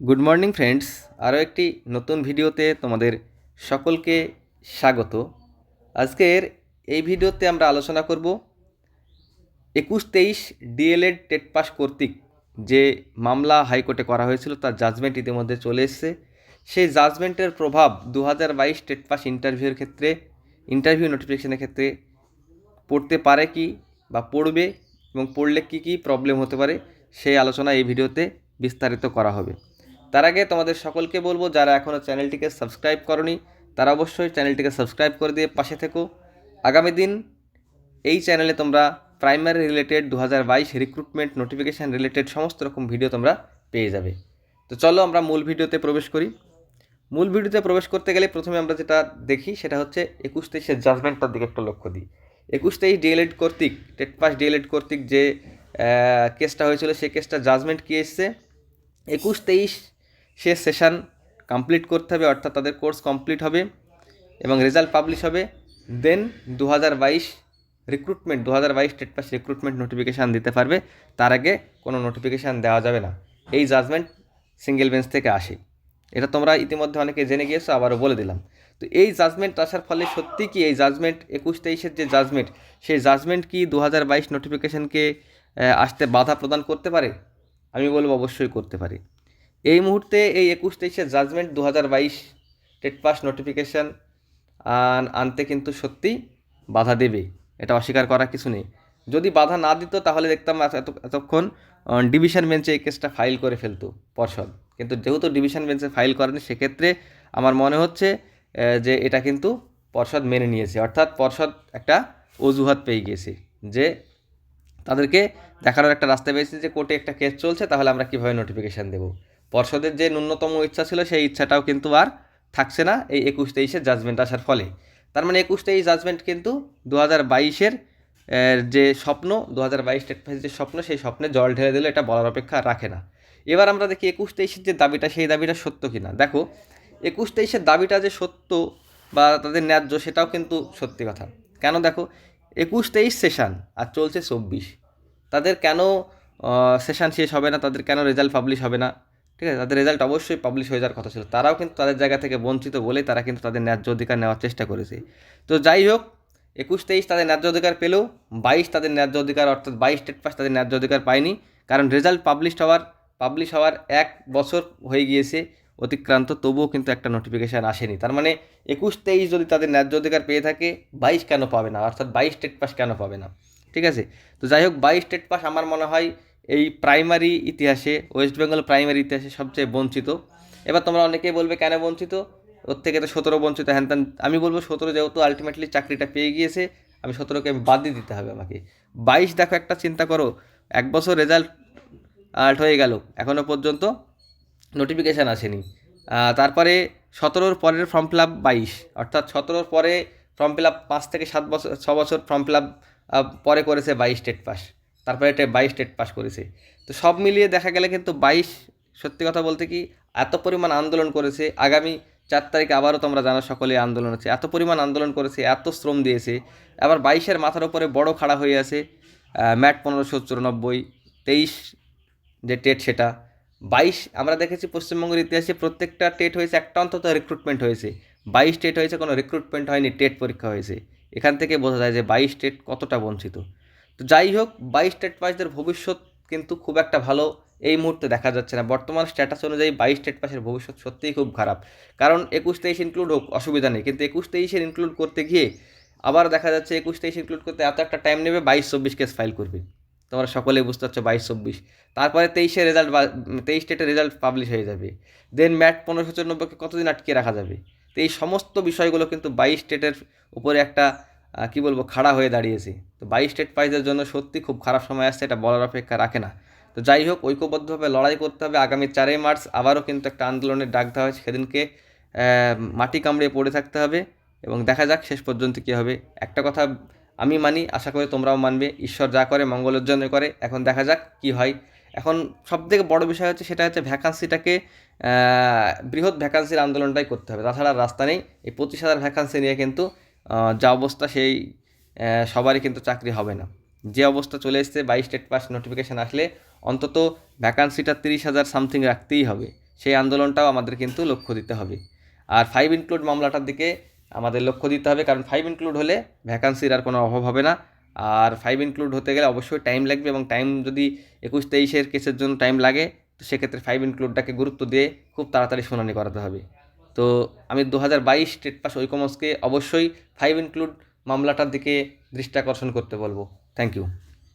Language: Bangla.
গুড মর্নিং ফ্রেন্ডস আরও একটি নতুন ভিডিওতে তোমাদের সকলকে স্বাগত। আজকের এই ভিডিওতে আমরা আলোচনা করব একুশ তেইশ ডিএলএড টেট পাস কর্তৃক যে মামলা হাইকোর্টে করা হয়েছিল, তার জাজমেন্ট ইতিমধ্যে চলে এসেছে। সেই জাজমেন্টের প্রভাব দু হাজার বাইশ টেট পাস ইন্টারভিউর ক্ষেত্রে ইন্টারভিউ নোটিফিকেশনের ক্ষেত্রে পড়তে পারে কি বা পড়বে এবং পড়লে কি কি প্রবলেম হতে পারে, সেই আলোচনা এই ভিডিওতে বিস্তারিত করা হবে। তার আগে তোমাদের সকলকে বলব, যারা এখনও চ্যানেলটিকে সাবস্ক্রাইব করনি, তারা অবশ্যই চ্যানেলটিকে সাবস্ক্রাইব করে দিয়ে পাশে থেকো। আগামী দিন এই চ্যানেলে তোমরা প্রাইমারি রিলেটেড দু হাজার বাইশ রিক্রুটমেন্ট নোটিফিকেশান রিলেটেড সমস্ত রকম ভিডিও তোমরা পেয়ে যাবে। তো চলো আমরা মূল ভিডিওতে প্রবেশ করি। মূল ভিডিওতে প্রবেশ করতে গেলে প্রথমে আমরা যেটা দেখি, সেটা হচ্ছে একুশ তেইশের জাজমেন্টটার দিকে একটা লক্ষ্য দিই। একুশ তেইশ ডিএলএড কর্তৃক টেট পাস ডিএলএড কর্তৃক যে কেসটা হয়েছিল, সেই কেসটা জাজমেন্ট কী এসছে? একুশ তেইশ সে সেশন কমপ্লিট করতে হবে, অর্থাৎ তাদের কোর্স কমপ্লিট হবে এবং রেজাল্ট পাবলিশ হবে। দেন দু হাজার বাইশ রিক্রুটমেন্ট দু হাজার বাইশ স্টেট পাস রিক্রুটমেন্ট নোটিফিকেশান দিতে পারবে। তার আগে কোনো নোটিফিকেশান দেওয়া যাবে না। এই জাজমেন্ট সিঙ্গেল বেঞ্চ থেকে আসে। এটা তোমরা ইতিমধ্যে অনেকে জেনে গিয়েছো, আবারও বলে দিলাম। তো এই জাজমেন্ট আসার ফলে সত্যি কি এই জাজমেন্ট একুশ তেইশের যে জাজমেন্ট সেই জাজমেন্ট কি দু হাজার বাইশ নোটিফিকেশানকে আসতে বাধা প্রদান করতে পারে? আমি বলব অবশ্যই করতে পারে। এই মুহূর্তে এই একুশ তেইশের জাজমেন্ট দু হাজার বাইশ টেট পাস নোটিফিকেশান আনতে কিন্তু সত্যিই বাধা দেবে। এটা অস্বীকার করার কিছু নেই। যদি বাধা না দিত তাহলে দেখতাম এত- এতক্ষণ ডিভিশন বেঞ্চে এই কেসটা ফাইল করে ফেলতো পর্ষদ। কিন্তু যেহেতু ডিভিশন বেঞ্চে ফাইল করেনি, সেক্ষেত্রে আমার মনে হচ্ছে যে এটা কিন্তু পর্ষদ মেনে নিয়েছে। অর্থাৎ পর্ষদ একটা অজুহাত পেয়ে গিয়েছে যে তাদেরকে দেখানোর একটা রাস্তা পেয়েছে যে কোর্টে একটা কেস চলছে, তাহলে আমরা কীভাবে নোটিফিকেশান দেবো? পর্ষদের যে ন্যূনতম ইচ্ছা ছিল, সেই ইচ্ছাটাও কিন্তু আর থাকছে না এই একুশ তেইশের জাজমেন্ট আসার ফলে। তার মানে একুশ তেইশ জাজমেন্ট কিন্তু দু হাজার বাইশের যে স্বপ্ন দু হাজার বাইশ টেট পাসের যে স্বপ্ন, সেই স্বপ্নে জল ঢেলে দিলে, এটা বলার অপেক্ষা রাখে না। এবার আমরা দেখি একুশ তেইশের যে দাবিটা, সেই দাবিটা সত্য কিনা? দেখো, একুশ তেইশের দাবিটা যে সত্য বা তাদের ন্যায্য, সেটাও কিন্তু সত্যি কথা। কেন দেখো, একুশ তেইশ সেশন আর চলছে চব্বিশ। তাদের কেন সেশন শেষ হবে না? তাদের কেন রেজাল্ট পাবলিশ হবে না? ঠিক আছে? তাদের রেজাল্ট অবশ্যই পাবলিশ হয়ে যাওয়ার কথা ছিল। তারাও কিন্তু তাদের জায়গা থেকে বঞ্চিত বলেই তারা কিন্তু তাদের ন্যায্য অধিকার নেওয়ার চেষ্টা করেছে। তো যাই হোক, একুশ তেইশ তাদের ন্যায্য অধিকার পেলেও বাইশ তাদের ন্যায্য অধিকার, অর্থাৎ বাইশ স্টেট পাস তাদের ন্যায্য অধিকার পায়নি। কারণ রেজাল্ট পাবলিশ হওয়ার পাবলিশ হওয়ার এক বছর হয়ে গিয়েছে অতিক্রান্ত, তবুও কিন্তু একটা নোটিফিকেশান আসেনি। তার মানে একুশ তেইশ যদি তাদের ন্যায্য অধিকার পেয়ে থাকে, বাইশ কেন পাবে না? অর্থাৎ বাইশ স্টেট পাস কেন পাবে না? ঠিক আছে? তো যাই হোক, বাইশ স্টেট পাস আমার মনে হয় এই প্রাইমারি ইতিহাসে, ওয়েস্ট বেঙ্গল প্রাইমারি ইতিহাসে সবচেয়ে বঞ্চিত। এবার তোমরা অনেকেই বলবে, কেন বঞ্চিত? ওর থেকে তো সতেরো বঞ্চিত। হ্যান ত্যান, আমি বলব সতেরো যেহেতু আলটিমেটলি চাকরিটা পেয়ে গিয়েছে, আমি সতেরোকে আমি বাদ দিয়ে দিতে হবে আমাকে। বাইশ, দেখো একটা চিন্তা করো, এক বছর রেজাল্ট আল্ট হয়ে গেল এখনও পর্যন্ত নোটিফিকেশান আসেনি। তারপরে সতেরোর পরের ফর্ম ফিল আপ বাইশ, অর্থাৎ সতেরোর পরে ফর্ম ফিল আপ পাঁচ থেকে সাত বছর, ছ বছর ফর্ম ফিল আপ পরে করেছে বাইশ স্টেট পাস তারপরে এটা বাইশ স্টেট পাস করেছে। তো সব মিলিয়ে দেখা গেলে কিন্তু বাইশ, সত্যি কথা বলতে কি, এত পরিমাণ আন্দোলন করেছে। আগামী চার তারিখে আবারও তোমরা জানো সকলে আন্দোলন আছে এত পরিমাণ আন্দোলন করেছে, এত শ্রম দিয়েছে। আবার বাইশের মাথার উপরে বড় খাড়া হয়ে আছে ম্যাট পনেরোশো চুরানব্বই, তেইশ যে টেট সেটা। বাইশ, আমরা দেখেছি পশ্চিমবঙ্গের ইতিহাসে প্রত্যেকটা টেট হয়েছে, একটা অন্তত রিক্রুটমেন্ট হয়েছে। বাইশ টেট হয়েছে, কোনো রিক্রুটমেন্ট হয়নি, টেট পরীক্ষা হয়েছে। এখান থেকে বোঝা যায় যে বাইশ টেট কতটা বঞ্চিত। তো যাই হোক, বাইশ টেট পাসদের ভবিষ্যৎ কিন্তু খুব একটা ভালো এই মুহূর্তে দেখা যাচ্ছে না। বর্তমান স্ট্যাটাস অনুযায়ী বাইশ টেট পাসের ভবিষ্যৎ সত্যিই খুব খারাপ। কারণ একুশ তেইশ ইনক্লুড হোক, অসুবিধা নেই। কিন্তু একুশ তেইশের ইনক্লুড করতে গিয়ে আবার দেখা যাচ্ছে একুশ তেইশ ইনক্লুড করতে এত একটা টাইম নেবে, বাইশ চব্বিশ কেস ফাইল করবে। তোমরা সকলেই বুঝতে পারছ বাইশ চব্বিশ। তারপরে তেইশে রেজাল্ট তেইশ স্টেটের রেজাল্ট পাবলিশ হয়ে যাবে। দেন ম্যাট পনেরোশো চুরানব্বইকে কতদিন আটকে রাখা যাবে? তো এই সমস্ত বিষয়গুলো কিন্তু বাইশ স্টেটের উপরে একটা কি বলব, খাড়া হয়ে দাঁড়িয়েছি। তো বাইশ স্টেট প্রাইজের জন্য সত্যি খুব খারাপ সময় আসছে, এটা বলার অপেক্ষা রাখে না। তো যাই হোক, ঐক্যবদ্ধভাবে লড়াই করতে হবে। আগামী চারই মার্চ আবারও কিন্তু একটা আন্দোলনের ডাক দেওয়া হয়েছে। সেদিনকে মাটি কামড়িয়ে পড়ে থাকতে হবে এবং দেখা যাক শেষ পর্যন্ত কী হবে। একটা কথা আমি মানি, আশা করি তোমরাও মানবে, ঈশ্বর যা করে মঙ্গলের জন্য করে। এখন দেখা যাক কি হয়। এখন সবথেকে বড় বিষয় হচ্ছে, সেটা হচ্ছে ভ্যাকান্সিটাকে বৃহৎ ভ্যাকান্সির আন্দোলনটাই করতে হবে। তাছাড়া রাস্তা নেই। এই পঁচিশ হাজার ভ্যাকান্সি নিয়ে কিন্তু যা অবস্থা সেই সবারই কিন্তু চাকরি হবে না। যে অবস্থা চলে এসছে, বাইশ স্টেট পাস নোটিফিকেশান আসলে অন্তত ভ্যাকান্সিটা তিরিশ হাজার সামথিং রাখতেই হবে। সেই আন্দোলনটাও আমাদের কিন্তু লক্ষ্য দিতে হবে। আর ফাইভ ইনক্লুড মামলাটার দিকে আমাদের লক্ষ্য দিতে হবে, কারণ ফাইভ ইনক্লুড হলে ভ্যাকান্সির আর কোনো অভাব হবে না। আর ফাইভ ইনক্লুড হতে গেলে অবশ্যই টাইম লাগবে এবং টাইম যদি একুশ তেইশের কেসের জন্য টাইম লাগে, তো সেক্ষেত্রে ফাইভ ইনক্লুডটাকে গুরুত্ব দিয়ে খুব তাড়াতাড়ি শুনানি করাতে হবে। তো আমি দু হাজার বাইশ টেট পাস ঐকমসকে অবশ্যই ফাইভ ইনক্লুড মামলাটার দিকে দৃষ্টি আকর্ষণ করতে বলব। Thank you